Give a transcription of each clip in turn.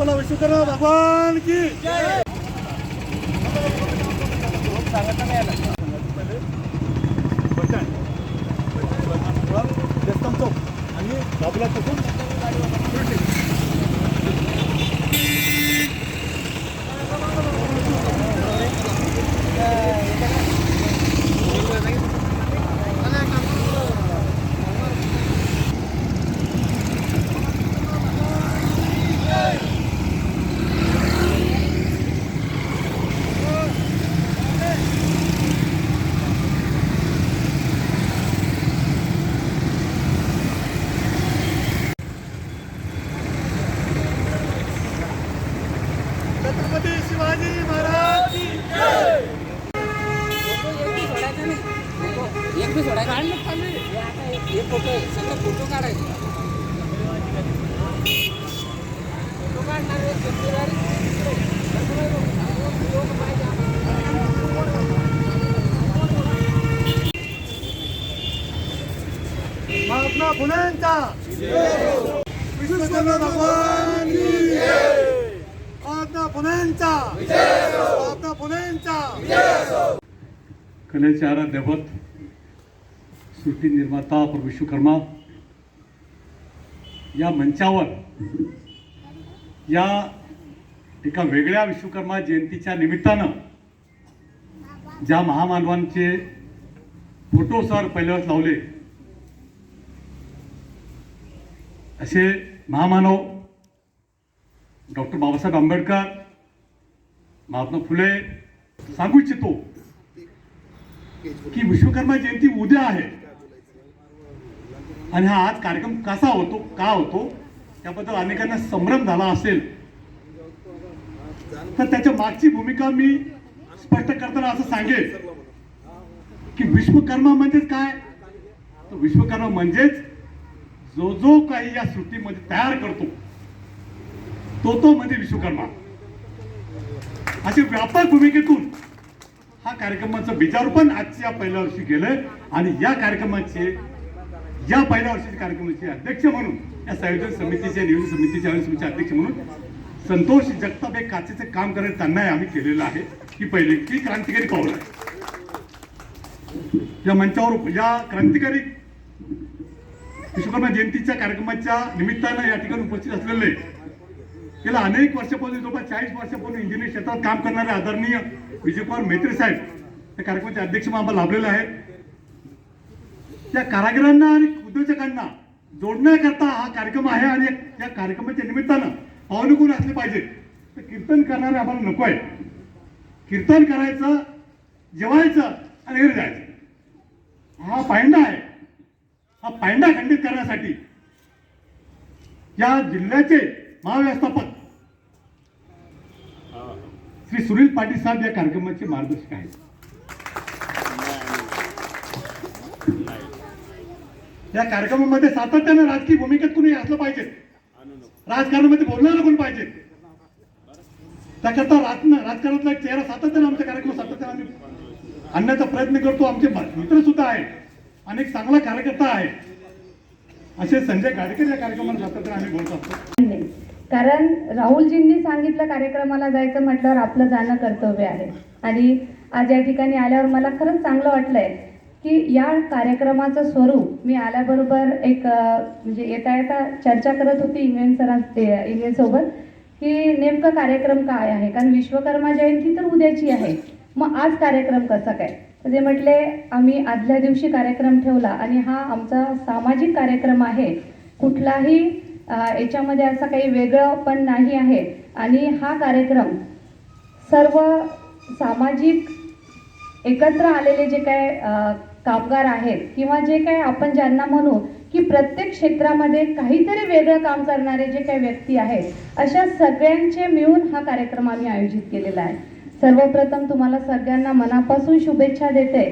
बोला विश्वकर्मा भगवान की जयस्तंभ चौक आणि बाबूला पासून छत्रपती शिवाजी महाराज की एक बी सोडायचा आणि मग चालू आहे. हे आता एक- हे फोटो आहे. सगळं फोटो काढायचे फोटो काढणार आहे, टेंपररी. लोक पाहिजे आम्हाला. महात्मा फुलेंचा विश्वकर्मा भगवान महात्मा फुलेंचा महात्मा फुलेंचा कलेचे आराध्यवत सृष्टी निर्माता प्रभू विश्वकर्मा या मंचावर या एका वेगळ्या विश्वकर्मा जयंतीच्या निमित्तानं ज्या महामानवांचे फोटो सर पहिल्यावर लावले असे महामानव डॉक्टर बाबासाहेब आंबेडकर महात्मा फुले सांगू इच्छितो की विश्वकर्मा जयंती उद्या आहे. आणि हा आज कार्यक्रम कसा होतो का होतो त्याबद्दल अनेकांना संभ्रम झाला असेल. तर त्याच्या मागची भूमिका मी स्पष्ट करताना असं सांगेल की विश्वकर्मा म्हणजेच काय? तर विश्वकर्मा म्हणजेच जो जो काही या सृष्टीमध्ये तयार करतो तो तो म्हणजे विश्वकर्मा अशी व्यापक भूमिकेतून हा कार्यक्रमाचं बीजारोपण आजच्या पहिल्या वर्षी केलं आणि या कार्यक्रमाचे या पहिल्या वर्षीच्या कार्यक्रमाचे अध्यक्ष म्हणून या संयोजन समितीचे नियोजन समितीचे आयोजन समितीचे अध्यक्ष म्हणून संतोष जगताप हे काचेचे काम करत त्यांनाही आम्ही केलेलं आहे की पहिली की क्रांतिकारी पाऊल आहे. या मंचावर या क्रांतिकारी विश्वकर्मा जयंतीच्या कार्यक्रमाच्या निमित्तानं या ठिकाणी उपस्थित असलेले गेल्या अनेक वर्षापासून जवळपास चाळीस वर्षापूर्वी इंजिनिअरिंग क्षेत्रात काम करणारे आदरणीय विजयकुमार मेत्रे साहेब या कार्यक्रमाचे अध्यक्ष आम्हाला लाभलेले आहेत. त्या कारागिरांना आणि उद्योजकांना जोडण्याकरता हा कार्यक्रम आहे आणि या कार्यक्रमाच्या निमित्तानं अवलंबून असले पाहिजेत. तर कीर्तन करणारे आम्हाला नको आहे. कीर्तन करायचं जेवायचं आणि घरी जायचं. हा पायंडा आहे. हा पायंडा खंडित करण्यासाठी या जिल्ह्याचे महाव्यवस्थापक श्री सुनील पाटील साहेब या कार्यक्रमाचे मार्गदर्शक आहेत. या कार्यक्रमामध्ये सातत्याने राजकीय भूमिकेत कुणी असलं पाहिजे? राजकारणामध्ये बोलणारं कोण पाहिजे? त्याकरता राजकारणातला एक चेहरा सातत्याने आमच्या कार्यक्रम सातत्याने आम्ही आणण्याचा प्रयत्न करतो. आमचे मित्र सुद्धा आहेत. अनेक चांगला कार्यकर्ता आहे असे संजय गाडकर या कार्यक्रमाला सातत्याने आम्ही बोलत असतो. कारण राहुलजींनी सांगितलं कार्यक्रमाला जायचं म्हटल्यावर आपलं जाणं कर्तव्य आहे. आणि आज या ठिकाणी आल्यावर मला खरंच चांगलं वाटलंय की या कार्यक्रमाचं स्वरूप मी आल्याबरोबर एक म्हणजे येता येता चर्चा करत होती इंग्लंड सरां इंग्लंड सोबत की नेमकं कार्यक्रम काय आहे? कारण विश्वकर्मा जयंती तर उद्याची आहे. मग आज कार्यक्रम कसा काय? जे ते म्हटले आम्ही आदल्या दिवशी कार्यक्रम ठेवला आणि हा आमचा सामाजिक कार्यक्रम आहे. कुठलाही याच्यामध्ये असं काही वेगळं पण नाही आहे. आणि हा कार्यक्रम सर्व सामाजिक एकत्र आलेले जे काय कामगार आहेत किंवा जे काय आपण ज्यांना म्हणू की प्रत्येक क्षेत्रामध्ये काहीतरी वेगळं काम करणारे जे काही व्यक्ती आहेत अशा सगळ्यांचे मिळून हा कार्यक्रम आम्ही आयोजित केलेला आहे. सर्वप्रथम तुम्हाला सगळ्यांना मनापासून शुभेच्छा देते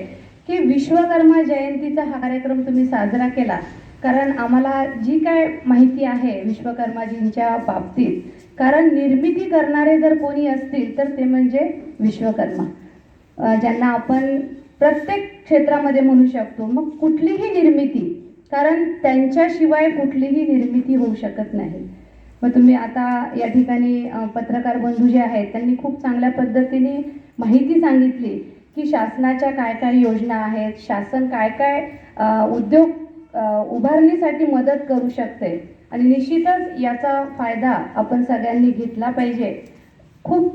की विश्वकर्मा जयंतीचा हा कार्यक्रम तुम्ही साजरा केला. कारण आम्हाला जी काय माहिती आहे विश्वकर्माजींच्या बाबतीत कारण निर्मिती करणारे जर कोणी असतील तर ते म्हणजे विश्वकर्मा. ज्यांना आपण प्रत्येक क्षेत्रामध्ये म्हणू शकतो मग कुठलीही निर्मिती कारण त्यांच्याशिवाय कुठलीही निर्मिती होऊ शकत नाही. मग तुम्ही आता या ठिकाणी पत्रकार बंधू जे आहेत त्यांनी खूप चांगल्या पद्धतीने माहिती सांगितली की शासनाच्या काय काय योजना आहेत शासन काय काय उद्योग उभारणीसाठी मदत करू शकते. आणि निश्चितच याचा फायदा आपण सगळ्यांनी घेतला पाहिजे. खूप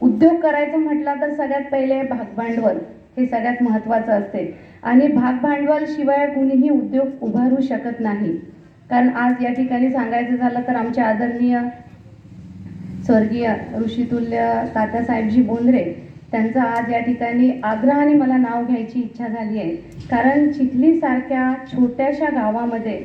उद्योग करायचं म्हटलं तर सगळ्यात पहिले भागभांडवल हे सगळ्यात महत्त्वाचं असते. आणि भागभांडवल शिवाय कुणीही उद्योग उभारू शकत नाही. कारण आज या ठिकाणी सांगायचं झालं तर आमचे आदरणीय स्वर्गीय ऋषितुल्य तात्यासाहेबजी बोंद्रे त्यांचं आज या ठिकाणी आग्रहाने मला नाव घ्यायची इच्छा झाली आहे. कारण चिखलीसारख्या छोट्याशा गावामध्ये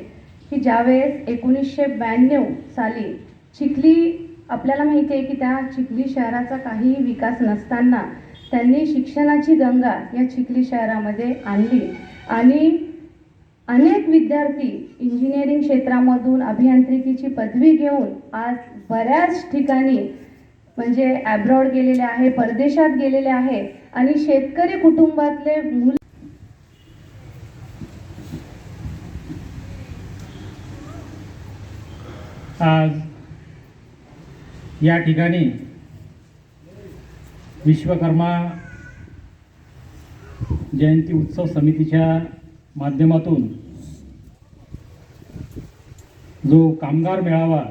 की ज्यावेळेस एकोणीसशे ब्याण्णव साली चिखली आपल्याला माहिती आहे की त्या चिखली शहराचा काहीही विकास नसताना त्यांनी शिक्षणाची गंगा या चिखली शहरामध्ये आणली. आणि अनेक विद्यार्थी इंजिनिअरिंग क्षेत्रामधून अभियांत्रिकीची पदवी घेऊन आज बऱ्याच ठिकाणी म्हणजे ॲब्रॉड गेलेले आहे परदेशात गेलेले आहे आणि शेतकरी कुटुंबातले मुलं आज या ठिकाणी विश्वकर्मा जयंती उत्सव समितीच्या माध्यमातून जो कामगार मेळावा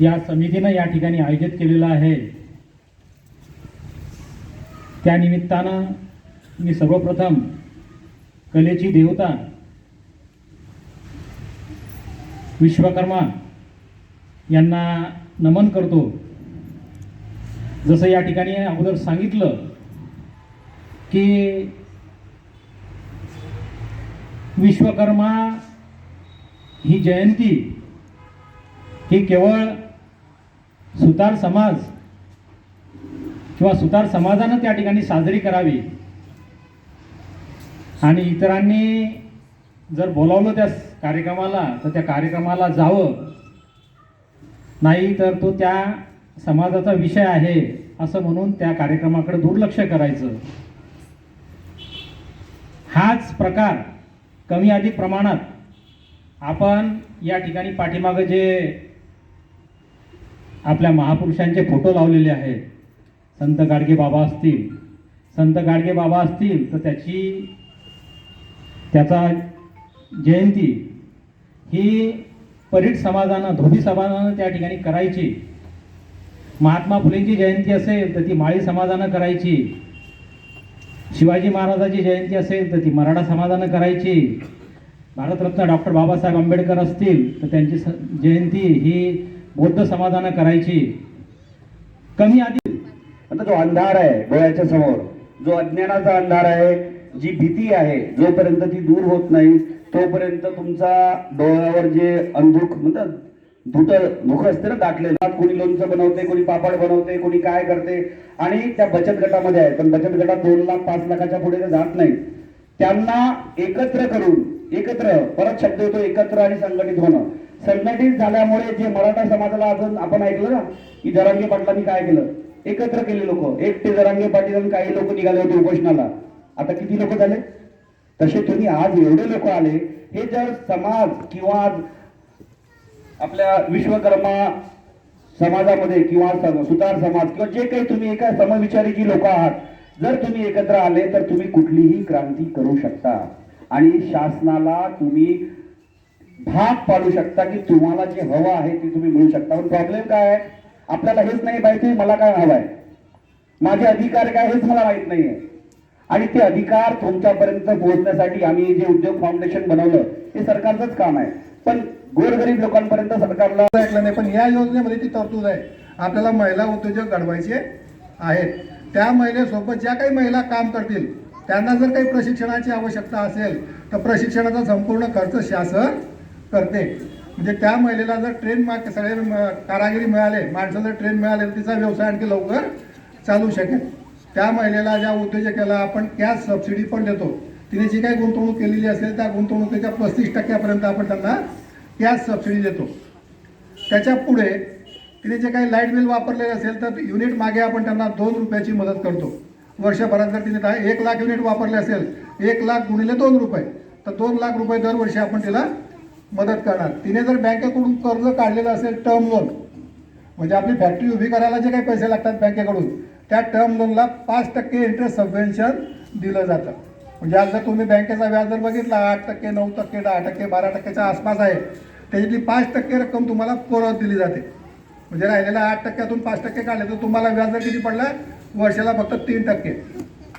या समितीनं या ठिकाणी आयोजित केलेला आहे त्या निमित्तानं मी सर्वप्रथम कलेची देवता विश्वकर्मा यांना नमन करतो. जसं या ठिकाणी अगोदर सांगितलं की विश्वकर्मा ही जयंती ही केवळ सुतार समाज किंवा सुतार समाजानं त्या ठिकाणी साजरी करावी. आणि इतरांनी जर बोलावलं त्या कार्यक्रमाला तर त्या कार्यक्रमाला जावं. नाही तर तो त्या समाजाचा विषय आहे असं म्हणून त्या कार्यक्रमाकडे दुर्लक्ष करायचं. हाच प्रकार कमी अधिक प्रमाणात आपण या ठिकाणी पाठीमागं जे आपल्या महापुरुषांचे फोटो लावलेले आहेत संत गाडगे बाबा असतील. संत गाडगे बाबा असतील तर त्याची त्याचा जयंती ही परीट समाजानं धोबी समाजानं त्या ठिकाणी करायची. महात्मा फुलेंची जयंती असेल तर ती माळी समाजानं करायची. शिवाजी महाराजाची जयंती असेल तर ती मराठा समाजानं करायची. भारतरत्न डॉक्टर बाबासाहेब आंबेडकर असतील तर त्यांची जयंती ही बौद्ध समाजानं करायची. कमी आधी आता जो अंधार आहे डोळ्याच्या समोर जो अज्ञानाचा अंधार आहे जी भीती आहे जोपर्यंत ती दूर होत नाही तोपर्यंत तुमचा डोळ्यावर जे अंधुक म्हणतात धुट धुक असते ना दाटलेलं कोणी लोणचं बनवते कोणी पापड बनवते कोणी काय करते आणि त्या बचत गटामध्ये आहे पण बचत गटात दोन लाख पाच लाखाच्या पुढे ते जात नाही त्यांना एकत्र करून एकत्र परत शब्द येतो एकत्र आणि संघटित होणं. संघटित झाल्यामुळे जे मराठा समाजाला अजून आपण ऐकलं ना की जरांगे पाटलांनी काय केलं? एकत्र केले लोक. एकटे जरांगे पाटील आणि काही लोक निघाले होते उपोषणाला. आता किती लोक झाले? तसे तुम्ही आज एवढे लोक आले हे जर समाज किंवा आज आपल्या विश्वकर्मा समाजामध्ये किंवा सुतार समाज किंवा जे काही तुम्ही एका समविचारी जी लोक आहात जर तुम्ही एकत्र आले तर तुम्ही कुठलीही क्रांती करू शकता. आणि शासनाला तुम्ही भाग पाडू शकता की तुम्हाला जे हवं आहे ते तुम्ही मिळू शकता. पण प्रॉब्लेम काय आहे? आपल्याला हेच नाही माहिती मला काय हवं आहे? माझे अधिकार काय हेच मला माहीत नाहीये. आणि ते अधिकार तुमच्यापर्यंत पोहोचण्यासाठी आम्ही जे उद्योग फाउंडेशन बनवलं हे सरकारचंच काम आहे. पण गोरगरीब लोकांपर्यंत सरकारला ऐकलं नाही पण या योजनेमध्ये ती तरतूद आहे. आपल्याला महिला उद्योजक घडवायचे आहेत. त्या महिलेसोबत ज्या काही महिला काम करतील त्यांना जर काही प्रशिक्षणाची आवश्यकता असेल तर प्रशिक्षणाचा संपूर्ण खर्च शासन करते. म्हणजे त्या महिलेला जर ट्रेन मा सगळे कारागिरी मिळाले माणसं जर ट्रेन मिळाले तर तिचा व्यवसाय आणखी लवकर चालू शकेल. त्या महिलेला ज्या उद्योजकाला आपण कॅश सबसिडी पण देतो तिने जी काही गुंतवणूक केलेली असेल त्या गुंतवणुकीच्या पस्तीस टक्क्यापर्यंत आपण त्यांना कॅश सबसिडी देतो. त्याच्या पुढे तिने जे काही लाइट बिल वापरलेले असेल तर युनिट मागे आपण त्यांना दोन रुपयाची मदत करतो. वर्षभरात जर तिने दहा- एक लाख युनिट वापरले असेल एक लाख गुणिले दोन रुपये. तर दोन लाख रुपये दरवर्षी आपण तिला मदत करणार. तिने जर बँकेकडून कर्ज काढलेलं असेल टर्म लोन म्हणजे आपली फॅक्टरी उभी करायला जे काही पैसे लागतात बँकेकडून त्या टर्म लोनला पाच टक्के इंटरेस्ट सबवेन्शन दिलं जातं. म्हणजे आज जर तुम्ही बँकेचा व्याज जर बघितला आठ टक्के नऊ टक्के दहा टक्के बारा टक्क्याच्या आसपास आहे त्याच्यातली पाच टक्के रक्कम तुम्हाला परत दिली जाते. म्हणजे राहिलेल्या आठ टक्क्यातून पाच टक्के काढले तर तुम्हाला व्याज दर किती पडला? वर्षाला फक्त तीन टक्के.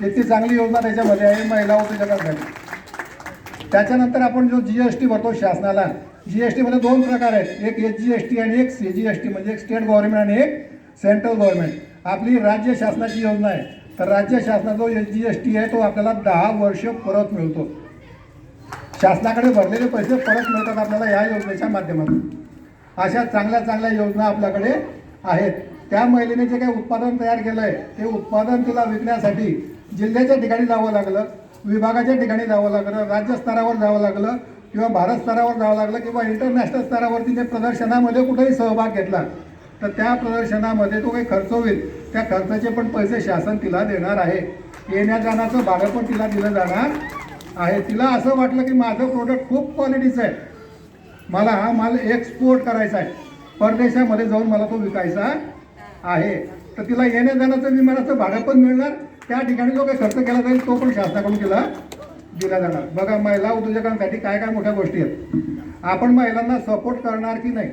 इतकी चांगली योजना त्याच्यामध्ये आहे महिला उद्योजकांसाठी त्याच्यानंतर आपण जो जी एस टी भरतो शासनाला जी एस टीमध्ये दोन प्रकार आहेत. एक एच जी एस टी आणि एक सी जी एस टी म्हणजे एक स्टेट गव्हर्नमेंट आणि एक सेंट्रल गव्हर्नमेंट आपली राज्य शासनाची योजना आहे. तर राज्य शासनाचा जो एच जी एस टी आहे तो आपल्याला दहा वर्ष परत मिळतो. शासनाकडे भरलेले पैसे परत मिळतात आपल्याला या योजनेच्या माध्यमातून. अशा चांगल्या चांगल्या योजना आपल्याकडे आहेत. त्या महिलेने जे काही उत्पादन तयार केलं आहे ते उत्पादन तिला विकण्यासाठी जिल्ह्याच्या ठिकाणी जावं लागलं विभागाच्या ठिकाणी जावं लागलं राज्य स्तरावर जावं लागलं किंवा भारत स्तरावर जावं लागलं किंवा इंटरनॅशनल स्तरावर तिने प्रदर्शनामध्ये कुठेही सहभाग घेतला तर त्या प्रदर्शनामध्ये तो काही खर्च होईल. त्या खर्चाचे पण पैसे शासन तिला देणार आहे. येण्या जाण्याचं भाडं पण तिला दिलं जाणार आहे. तिला असं वाटलं की माझं प्रोडक्ट खूप क्वालिटीचं आहे. मला हा माल एक्सपोर्ट करायचा आहे. परदेशामध्ये जाऊन मला तो विकायचा आहे. तर तिला येण्या जाण्याचं विमानाचं भाडं पण मिळणार. त्या ठिकाणी जो काही खर्च केला जाईल तो पण शासनाकडून तिला दिला जाणार. बघा महिला उद्योजकांसाठी काय काय मोठ्या गोष्टी आहेत. आपण महिलांना सपोर्ट करणार की नाही?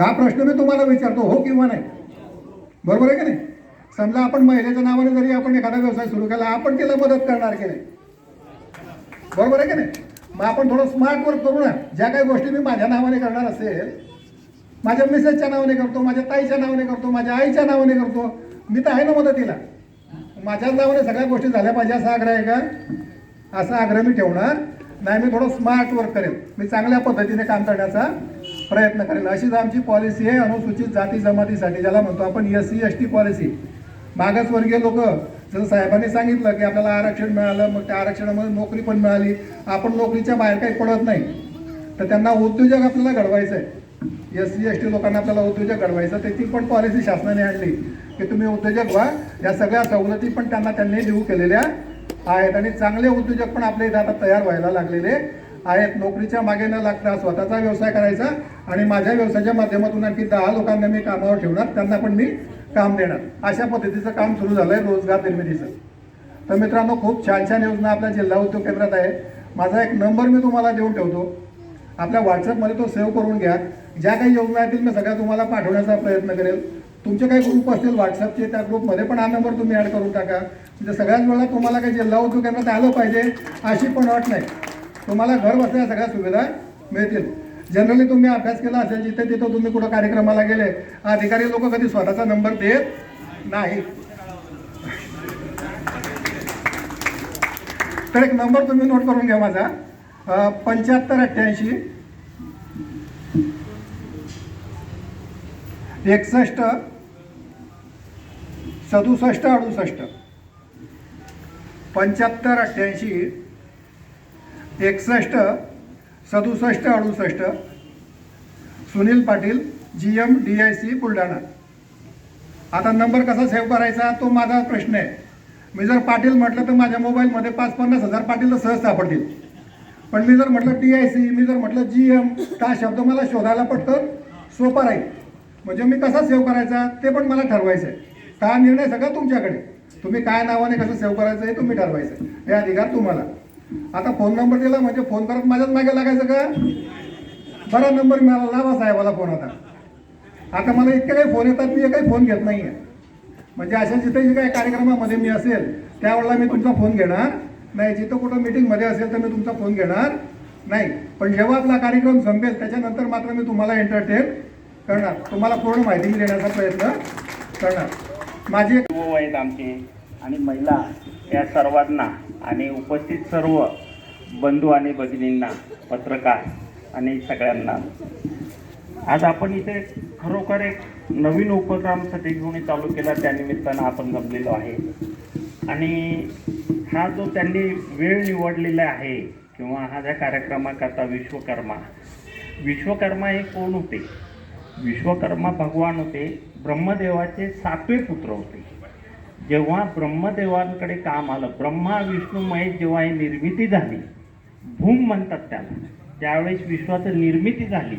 हा प्रश्न मी तुम्हाला विचारतो हो किंवा नाही? बरोबर आहे की नाही? समजा आपण महिलेच्या नावाने जरी आपण एखादा व्यवसाय सुरू केला आपण तिला मदत करणार की नाही? बरोबर आहे की नाही? मग आपण थोडं स्मार्ट वर्क करू ना. ज्या काही गोष्टी मी माझ्या नावाने करणार असेल माझ्या मिसेसच्या नावाने करतो माझ्या ताईच्या नावाने करतो माझ्या आईच्या नावाने करतो. मी तर आहे ना मदतीला. माझ्या नावाने सगळ्या गोष्टी झाल्या पाहिजे असा आग्रह आहे का? असा आग्रह मी ठेवणार नाही मी थोडं स्मार्ट वर्क करेन. मी चांगल्या पद्धतीने काम करण्याचा प्रयत्न करेल अशीच आमची पॉलिसी आहे अनुसूचित जाती जमातीसाठी ज्याला म्हणतो आपण S C S T policy मागासवर्गीय लोक जसं साहेबांनी सांगितलं की आपल्याला आरक्षण मिळालं मग त्या आरक्षणामध्ये नोकरी पण मिळाली. आपण नोकरीच्या बाहेर काही पडत नाही. तर त्यांना उद्योजक आपल्याला घडवायचं आहे एस सी एस टी लोकांना आपल्याला उद्योजक घडवायचं त्याची पण पॉलिसी शासनाने आणली. की तुम्ही उद्योजक व्हा या सगळ्या सवलती पण त्यांना त्यांनी देऊ केलेल्या आहेत. आणि चांगले उद्योजक पण आपल्या इथे आता तयार व्हायला लागलेले आहेत. नोकरीच्या मागे न लागता स्वतःचा व्यवसाय करायचा आणि माझ्या व्यवसायाच्या माध्यमातून आणखी दहा लोकांना मी कामावर ठेवणार त्यांना पण मी काम देणार. अशा पद्धतीचं काम सुरू झालं आहे रोजगार निर्मितीचं. तर मित्रांनो खूप छान छान योजना आपल्या जिल्हा उद्योग केंद्रात आहे माझा एक नंबर मी तुम्हाला देऊन ठेवतो. आपल्या व्हॉट्सअपमध्ये तो सेव्ह करून घ्या. ज्या काही योजना येतील मी सगळ्या तुम्हाला पाठवण्याचा प्रयत्न करेल. तुमचे काही ग्रुप असतील व्हॉट्सअपचे त्या ग्रुपमध्ये पण हा नंबर तुम्ही ॲड करून टाका. म्हणजे सगळ्याच वेळा तुम्हाला काही जिल्हा उद्योग केंद्रात आलं पाहिजे अशी पण अट नाही. तुम्हाला घर बसल्या सगळ्या सुविधा मिळतील. जनरली तुम्ही अभ्यास केला असेल जिथे तिथं तुम्ही कुठं कार्यक्रमाला गेले अधिकारी लोक कधी स्वतःचा नंबर देत नाही. तर एक नंबर तुम्ही नोट करून घ्या माझा. पंच्याहत्तर अठ्ठ्याऐंशी एकसष्ट सदुसष्ट अडुसष्ट. पंच्याहत्तर अठ्ठ्याऐंशी. एकसष्ट सदुसष्ट अडुसष्ट. Sunil Patil G M D I C Buldhana. आता नंबर कसा सेव्ह करायचा तो माझा प्रश्न आहे. मी जर पाटील म्हटलं तर माझ्या मोबाईलमध्ये पाच पन्नास हजार पाटील तर सहज सापडतील. पण मी जर म्हटलं टी आय सी मी जर म्हटलं जी एम हा शब्द मला शोधायला पटकन सोपा राहील. म्हणजे मी कसा सेव्ह करायचा ते पण मला ठरवायचं आहे का निर्णय सगळा तुमच्याकडे. तुम्ही काय नावाने कसं सेव्ह करायचं हे तुम्ही ठरवायचं आहे. हे अधिकार तुम्हाला. आता फोन नंबर दिला म्हणजे फोन करत माझ्याच मागे लागायचं का? बरा नंबर मिळाला. लावा साहेबाला फोन आता. आता मला इतके काही फोन येतात मी काही फोन घेत नाही आहे म्हणजे अशा जिथे जे काही कार्यक्रमामध्ये मी असेल त्यावेळेला मी तुमचा फोन घेणार. नाही जिथं कुठं मीटिंगमध्ये असेल तर मी तुमचा फोन घेणार. नाही पण जेव्हा आपला कार्यक्रम संपेल त्याच्यानंतर मात्र मी तुम्हाला एंटरटेन करणार. तुम्हाला पूर्ण माहिती मी देण्याचा प्रयत्न करणार. माझी आहेत आमचे आणि महिला या सर्वांना आणि उपस्थित सर्व बंधू आणि भगिनींना पत्रकार आणि सगळ्यांना. आज आपण इथे खरोखर एक नवीन उपक्रम घेऊन चालू केला. त्यानिमित्तानं आपण जमलेलो आहे. आणि हा जो त्यांनी वेळ निवडलेला आहे किंवा हा ज्या कार्यक्रमाकरता विश्वकर्मा विश्वकर्मा हे कोण होते? विश्वकर्मा भगवान होते ब्रह्मदेवाचे सातवे पुत्र होते. जेव्हा ब्रह्मदेवांकडे काम आलं ब्रह्मा विष्णू महेश जेव्हा ही निर्मिती झाली भूम म्हणतात त्याला ज्यावेळेस विश्वाची निर्मिती झाली.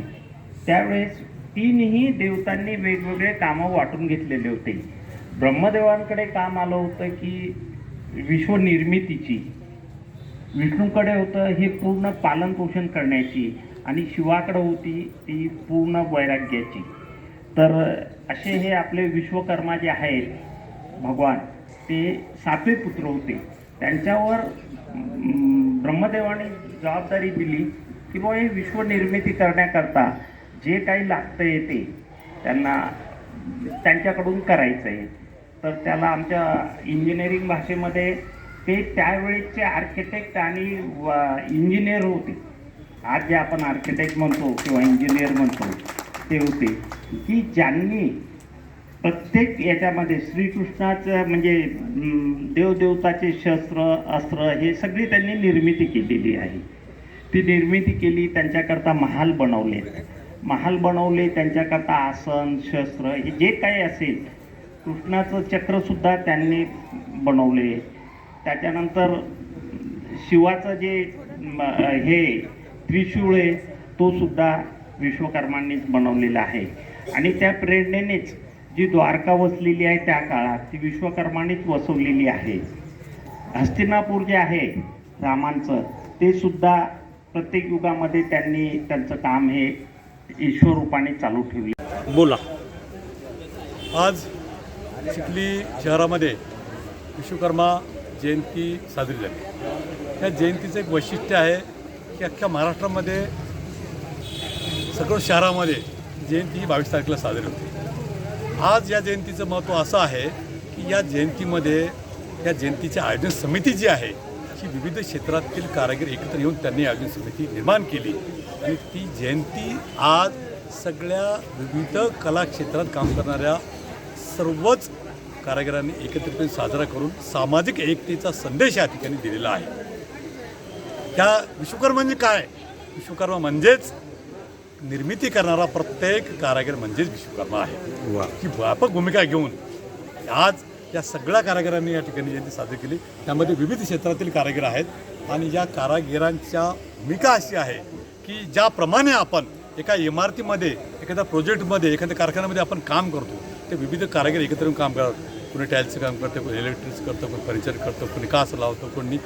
त्यावेळेस तीनही देवतांनी वेगवेगळे कामं वाटून घेतलेले होते. ब्रह्मदेवांकडे काम आलं होतं की विश्वनिर्मितीची विष्णूकडे होतं हे पूर्ण पालनपोषण करण्याची. आणि शिवाकडं होती ती पूर्ण वैराग्याची. तर असे हे आपले विश्वकर्मा जे आहेत भगवान ते सातवे पुत्र होते. त्यांच्यावर ब्रह्मदेवाने जबाबदारी दिली की बाबा हे विश्वनिर्मिती करण्याकरता जे काही लागतं येते त्यांना त्यांच्याकडून करायचं आहे. तर त्याला आमच्या इंजिनिअरिंग भाषेमध्ये ते त्यावेळेचे आर्किटेक्ट आणि इंजिनियर होते. आज जे आपण आर्किटेक्ट म्हणतो किंवा इंजिनियर म्हणतो ते होते की ज्यांनी प्रत्येक याच्यामध्ये श्रीकृष्णाचं म्हणजे देवदेवताचे शस्त्र अस्त्र हे सगळी त्यांनी निर्मिती केलेली आहे. ती निर्मिती केली त्यांच्याकरता महाल बनवले. महाल बनवले त्यांच्याकरता आसन शस्त्र हे जे काही असेल कृष्णाचं चक्रसुद्धा त्यांनी बनवले. त्याच्यानंतर शिवाचं जे हे त्रिशूळे तो सुद्धा विश्वकर्मांनीच बनवलेला आहे. आणि त्या प्रेरणेनेच जी द्वारका वसलेली आहे त्या काळात ती विश्वकर्मांनीच वसवलेली आहे. हस्तिनापूर जे आहे रामांचं ते सुद्धा प्रत्येक युगामध्ये त्यांनी त्यांचं काम हे ईश्वर रूपाने चालू ठेवले. बोला. आज चिखली शहरामध्ये विश्वकर्मा जयंती साजरी झाली. त्या जयंतीचं एक वैशिष्ट्य आहे की अख्ख्या महाराष्ट्रामध्ये सगळं शहरामध्ये जयंती ही बावीस तारखेला साजरी होते. आज या जयंतीचं महत्त्व असं आहे की या जयंतीमध्ये या जयंतीच्या आयोजन समिती जी आहे ही विविध क्षेत्रातील कारागीर एकत्र येऊन त्यांनी आयोजन समिती निर्माण केली. आणि ती जयंती आज सगळ्या विविध कला क्षेत्रात काम करणाऱ्या सर्वच कारागिरांनी एकत्रितपणे साजरा करून सामाजिक एकतेचा संदेश या ठिकाणी दिलेला आहे. त्या विश्वकर्मा म्हणजे काय? विश्वकर्मा म्हणजेच निर्मिती करणारा प्रत्येक कारागीर म्हणजेच विश्वकर्मा आहे. ही व्यापक भूमिका घेऊन आज या सगळ्या कारागिरांनी या ठिकाणी जयंती साजरी केली. त्यामध्ये विविध क्षेत्रातील कारागीर आहेत आणि या कारागिरांच्या भूमिका अशी आहे की ज्याप्रमाणे आपण एका इमारतीमध्ये एखाद्या प्रोजेक्टमध्ये एखाद्या कारखान्यामध्ये आपण काम करतो ते विविध कारागीर एकत्र येऊन काम करतात. कोणी टाईल्सचं काम करतं कोणी इलेक्ट्रिकचं करतं कोणी फर्निचर करतं कोणी काच लावतं कोणी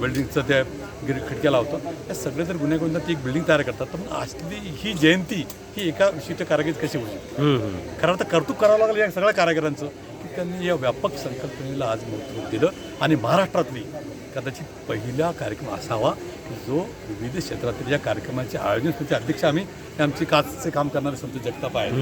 बिल्डिंगचं त्या गिर खिडक्या लावतं. या सगळे जर गुन्हे करून ती एक बिल्डिंग तयार करतात तर मग असली ही जयंती ही एका विशिष्ट कारागीर कशी होऊ शकते खरं तर कौतुक करावं लागलं या सगळ्या कारागिरांचं की त्यांनी या व्यापक संकल्पनेला आज महत्त्व दिलं आणि महाराष्ट्रातली कदाचित पहिला कार्यक्रम असावा की जो विविध क्षेत्रातील या कार्यक्रमाचे आयोजन समिती अध्यक्ष आम्ही आमचे काचचे काम करणारे संत जगताप आहेत.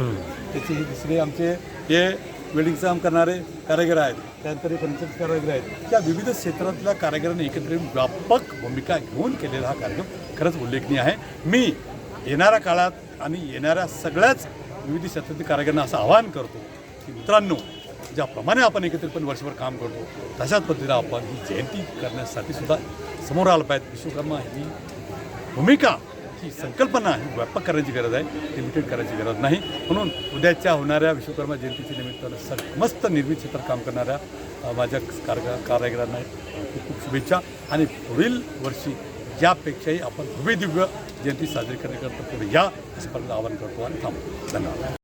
त्याचे हे दुसरे आमचे हे वेल्डिंगचं काम करणारे कारागीर आहेत त्यानंतर हे फर्निचरचे कारागीर आहेत. या विविध क्षेत्रातल्या कारागिरांनी एकत्र येऊन व्यापक भूमिका घेऊन केलेला हा कार्यक्रम खरंच उल्लेखनीय आहे. मी येणाऱ्या काळात आणि येणाऱ्या सगळ्याच विविध क्षेत्रातील कारागिरांना असं आवाहन करतो की मित्रांनो ज्याप्रमाणे आपण एकत्रितपणे वर्षभर काम करतो तशाच पद्धतीने आपण ही जयंती करण्यासाठी सुद्धा समोर आलं पाहिजे. विश्वकर्मा ही भूमिका ही संकल्पना ही व्यापक करण्याची गरज आहे लिमिटेड करायची गरज नाही. म्हणून उद्याच्या होणाऱ्या विश्वकर्मा जयंतीच्या निमित्तानं समस्त निर्मित क्षेत्रात काम करणाऱ्या माझ्या कारगा कारागिरांना खूप खूप शुभेच्छा. आणि पुढील वर्षी यापेक्षाही आपण भव्य दिव्य जयंती साजरी करण्याकरता पुढे या असं आवाहन करतो आणि थांबतो. धन्यवाद.